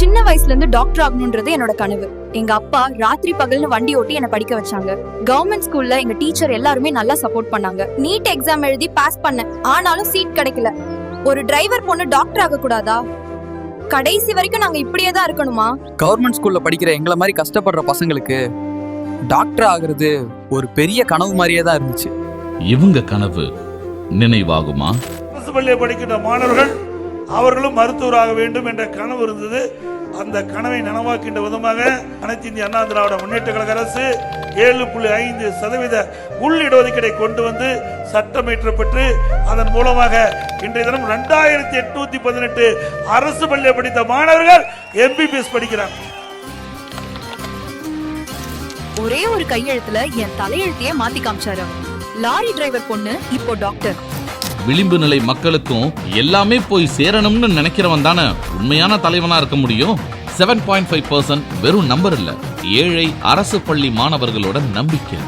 சின்ன வயசுல இருந்து டாக்டர் ஆகணும்ன்றது என்னோட கனவு. எங்க அப்பா ராத்திரி பகல்னு வண்டி ஓட்டி என்னை படிக்க வச்சாங்க. கவர்மெண்ட் ஸ்கூல்ல எங்க டீச்சர் எல்லாருமே நல்லா சப்போர்ட் பண்ணாங்க. நீட் எக்ஸாம் எழுதி பாஸ் பண்ணேன். ஆனாலும் சீட் கிடைக்கல. ஒரு டிரைவர் பொண்ணு டாக்டர் ஆக கூடாதா கடைசி வரைக்கும் நாங்க இப்படியே தான் இருக்கணுமா? கவர்மெண்ட் ஸ்கூல்ல படிக்கிற எங்களை மாதிரி கஷ்டப்படுற பசங்களுக்கு டாக்டர் ஆகுறது ஒரு பெரிய கனவு மாதிரியே தான் இருந்துச்சு. இவங்க கனவு நினைவாகுமா? படிக்கின்ற மாணவர்கள் அவர்களும் மருத்துவராக வேண்டும் என்ற கனவு இருந்தது. அந்த கனவை நனவாக்கின்ற விதமாக அனைத்து இந்திய அண்ணா திராவிட முன்னேற்ற கழக அரசு ஏழு புள்ளி ஐந்து சதவீத உள் இடஒதுக்கீடை கொண்டு வந்து சட்டமேற்றப்பட்டு அதன் மூலமாக இன்றைய தினம் ரெண்டாயிரத்தி எட்நூத்தி பதினெட்டு அரசு பள்ளியை படித்த மாணவர்கள் எம்பிபிஎஸ் படிக்கிறாங்க. ஒரே ஒரு கையெழுத்துல என் தலையெழுத்தையே மாத்தி காமிச்சாரு. லாரி டிரைவர் பொண்ணு இப்போ டாக்டர். விளிம்பு நிலை மக்களுக்கும் எல்லாமே போய் சேரணும்னு நினைக்கிறவன் தானே? உண்மையான தலைவனா இருக்க முடியும்? செவன் பாயிண்ட் ஃபைவ் வெறும் நம்பர் இல்ல. ஏழை அரசு பள்ளி மாணவர்களோட நம்பிக்கை.